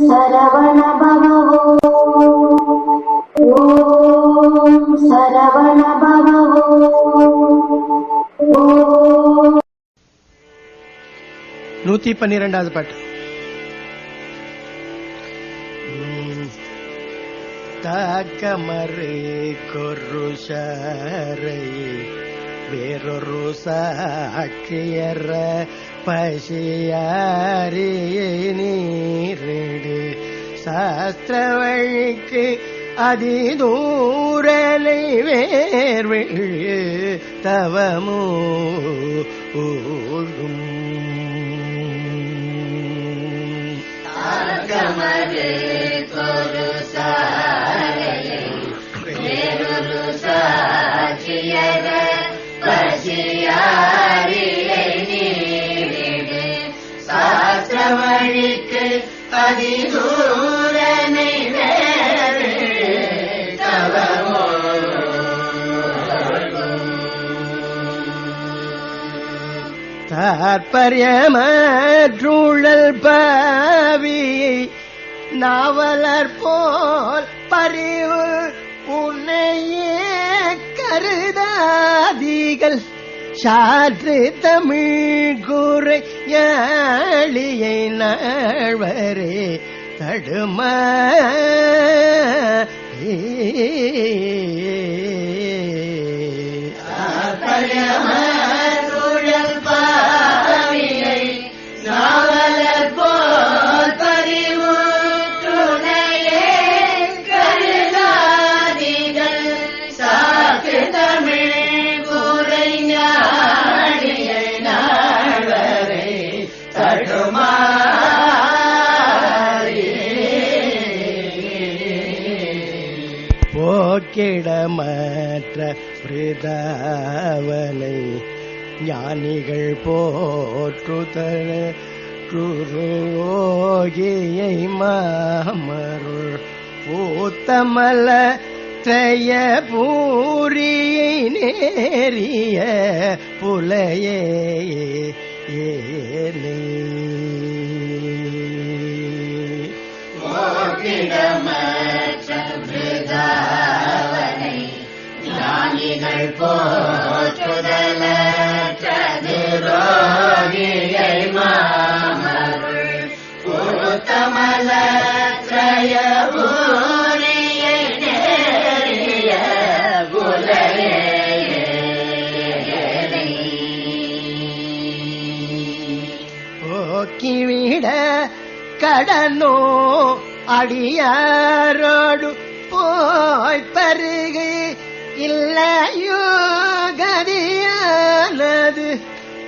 சரவண பவோ ஓம் சரவண பவோ நூத்தி பன்னிரெண்டாவது பாட்டு தாக்கமறு கொரு சாரை வேறொரு சாட்சியற பசியாரியை சாஸ்திரவழிக்கு அதிதூரலை வேர்விழு. தவமோ ஊழும். வழிக்கு அதிதூரனை வேறு தவமோ தாற்பயமற்றுழல் பாவியை நாவலர் போல் பறிவு உன்னையே கருதாதிகள் சாற்று தமிழ் கூரை யாழியை நாழ்வரே தடுமா. சுழல் கிடமற்ற பிரிதாவனை ஞானிகள் போற்றுதல ரோகியை மாமருள் பூத்தமல திரைய பூரியை நேரிய புலையே ஏனை. போக்கிடமற்ற பிருதாவனை ஞானிகள் போற்றுதலற்றது ரோகியை மாமருள் பொருத்தமல திரய பூரியை நேரிய புலையே போக்கிவிட கடனோ அடியாரோடு போய் பருகு இல்லையோ கதியானது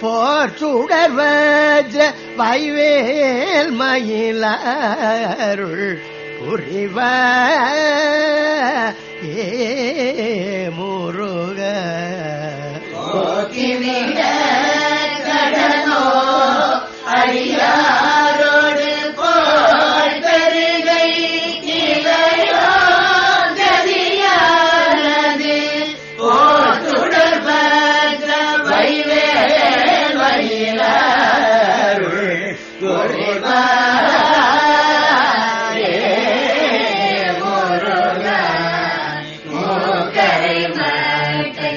போற்றுடர் வஜ்ர வைவேல் மயிலருள் புரிவ. ஏமோ குறிவாரே முருகன் மூக்கரை மட்டை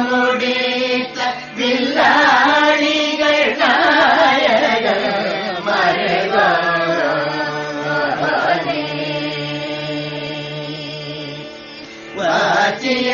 മുടിത്ത വില്ലാളികൾ നായക മരക വാച്ചിയ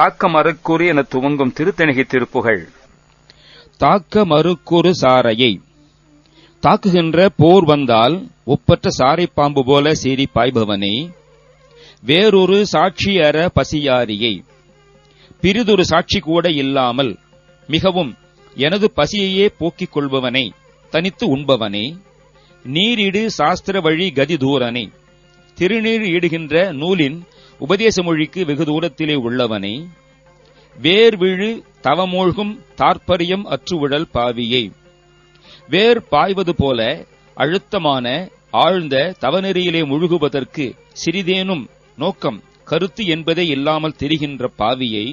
தாக்க மறுக்கூறு என துவங்கும் திருத்தணிகை திருப்புகள். தாக்க மறுக்குறு சாரையை. தாக்குகின்ற போர் வந்தால் ஒப்பற்ற சாரை பாம்பு போல சீறி பாய்பவனே. வேறொரு சாட்சி அற பசியாரியை. பிரிதொரு சாட்சி கூட இல்லாமல் மிகவும் எனது பசியையே போக்கிக் கொள்பவனை தனித்து உண்பவனே. நீரிடு சாஸ்திர வழி கதி தூரனே. திருநீர் இடுகின்ற நூலின் உபதேச மொழிக்கு வெகு தூரத்திலே உள்ளவனே வேர்விழு தவமூழ்கும் தாற்பரியம் அற்றுவிழல் பாவியை. வேர் பாய்வது போல அழுத்தமான ஆழ்ந்த தவநெறியிலே முழுகுவதற்கு சிறிதேனும் நோக்கம் கருத்து என்பதே இல்லாமல் தெரிகின்ற பாவியை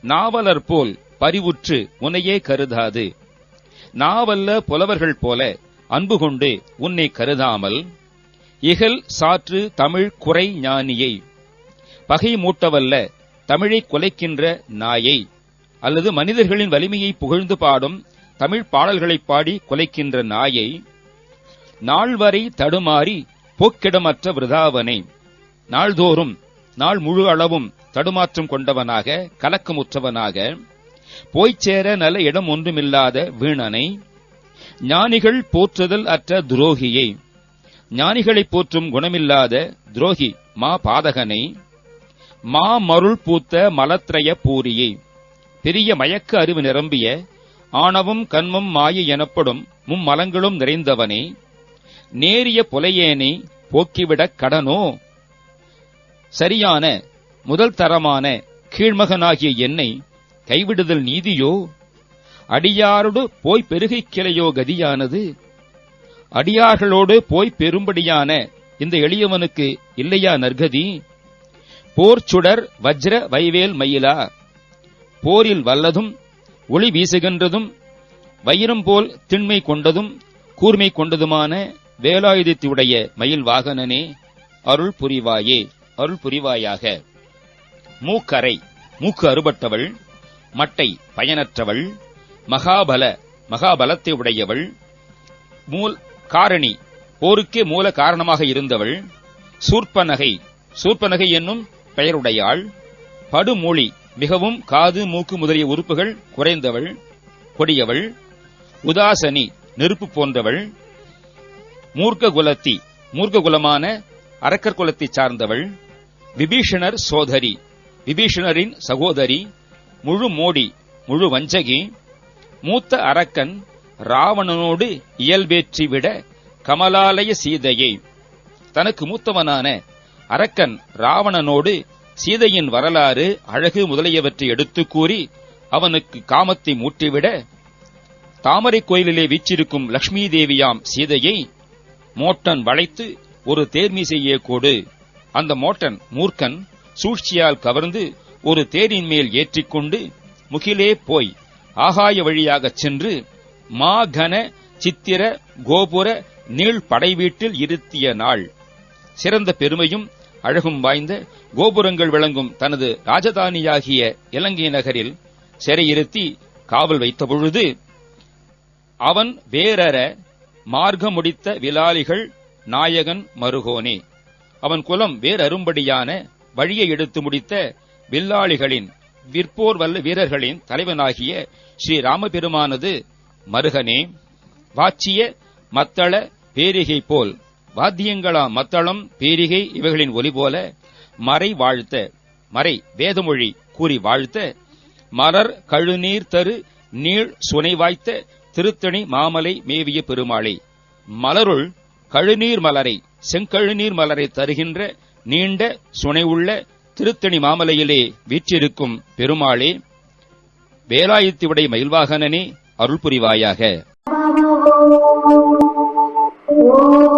நாவலர் போல் பரிவுற்று உன்னையே கருதாது. நாவல்ல புலவர்கள் போல அன்பு கொண்டு உன்னை கருதாமல் இகல் சாற்று தமிழ் குறை ஞானியை. பகை மூட்டவல்ல தமிழை கொலைக்கின்ற நாயை. அல்லது மனிதர்களின் வலிமையை புகழ்ந்து பாடும் தமிழ் பாடல்களை பாடி கொலைக்கின்ற நாயை. நாள்வரை தடுமாறி போக்கிடமற்ற விருதாவனை. நாள்தோறும் நாள் முழு அளவும் தடுமாற்றம் கொண்டவனாக கலக்கமுற்றவனாக. போய்ச் சேர இடம் ஒன்றுமில்லாத வீணனை. ஞானிகள் போற்றுதல் அற்ற துரோகியை. ஞானிகளை போற்றும் குணமில்லாத துரோகி மா பாதகனை மா மருள் பூத்த மலத்ரய பூரியை. பெரிய மயக்க அறிவு நிரம்பிய ஆணவம் கண்மம் மாயை எனப்படும் மும்மலங்களும் நிறைந்தவனே. நேரிய புலையேனை போக்கிவிடக் கடனோ? சரியான முதல் தரமான கீழ்மகனாகிய என்னை கைவிடுதல் நீதியோ? அடியாரோடு போய் பெருகைக் கிளையோ கதியானது? அடியார்களோடு போய் பெரும்படியான இந்த எளியவனுக்கு இல்லையா நற்கதி? போர் சுடர் வஜ்ர வைவேல் மயிலா. போரில் வல்லதும் ஒளி வீசுகின்றதும் வைரம் போல் திண்மை கொண்டதும் கூர்மை கொண்டதுமான வேலாயுதத்துடைய மயில் வாகனனே அருள் புரிவாயே அருள் புரிவாயாக. மூக்கரை மூக்கு அறுபட்டவள் மட்டை பயனற்றவள் மகாபல மகாபலத்தை உடையவள் மூல் காரணி போருக்கே மூல காரணமாக இருந்தவள் சூர்ப்பநகை சூர்ப்பநகை என்னும் பெயருடையாள். படுமொழி மிகவும் காது மூக்கு முதலிய உறுப்புகள் குறைந்தவள் கொடியவள். உதாசனி நெருப்பு போன்றவள். மூர்க்க குலத்தி மூர்க்க குலமான அரக்கர் குலத்தைச் சார்ந்தவள். விபீஷணர் சோதரி விபீஷணரின் சகோதரி. முழு மோடி முழு வஞ்சகி. மூத்த அரக்கன் ராவணனோடு இயல்பேற்றி விட கமலாலய சீதையை. தனக்கு மூத்தவனான அரக்கன் ராவணனோடு சீதையின் வரலாறு அழகு முதலியவற்றை எடுத்துக் கூறி அவனுக்கு காமத்தை மூட்டிவிட தாமரை கோயிலிலே வீச்சிருக்கும் லக்ஷ்மி தேவியாம் சீதையை மோட்டன் வளைத்து ஒரு தேர்மீசையே கோடு. அந்த மோட்டன் மூர்க்கன் சூழ்ச்சியால் கவர்ந்து ஒரு தேரின் மேல் ஏற்றிக்கொண்டு முகிலே போய் ஆகாய வழியாகச் சென்று மாகன சித்திர கோபுர நீள் படை வீட்டில் இருத்திய நாள். சிறந்த பெருமையும் அழகும் வாய்ந்த கோபுரங்கள் விளங்கும் தனது ராஜதானியாகிய இலங்கை நகரில் சிறையிருத்தி காவல் வைத்த பொழுது அவன் வேறற மார்க்க முடித்த விலாலிகள் நாயகன் மருகோனே. அவன் குலம் வேறரும்படியான வழியை எடுத்து முடித்த வில்லாளிகளின் விற்போர் வல்ல வீரர்களின் தலைவனாகிய ஸ்ரீ ராமபெருமானது மருகனே வாச்சிய மத்தள பேரிகை போல் வாத்தியங்களா மத்தளம் பீரிகை இவைகளின் ஒலி போல மறை வாழ்த்த மறை வேதமொழி கூறி வாழ்த்த மலர் கழுநீர் தரு நீள் சுனை வாய்த்த திருத்தணி மாமலை மேவிய பெருமாளை. மலருள் கழுநீர் மலரை செங்கழுநீர் மலரை தருகின்ற நீண்ட சுனை உள்ள திருத்தணி மாமலையிலே வீற்றிருக்கும் பெருமாளே வேலாயுத்தியுடைய மயில்வாகனனே அருள் புரிவாயாக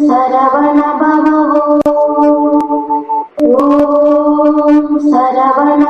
சரவணபவோ ஓம் சரவண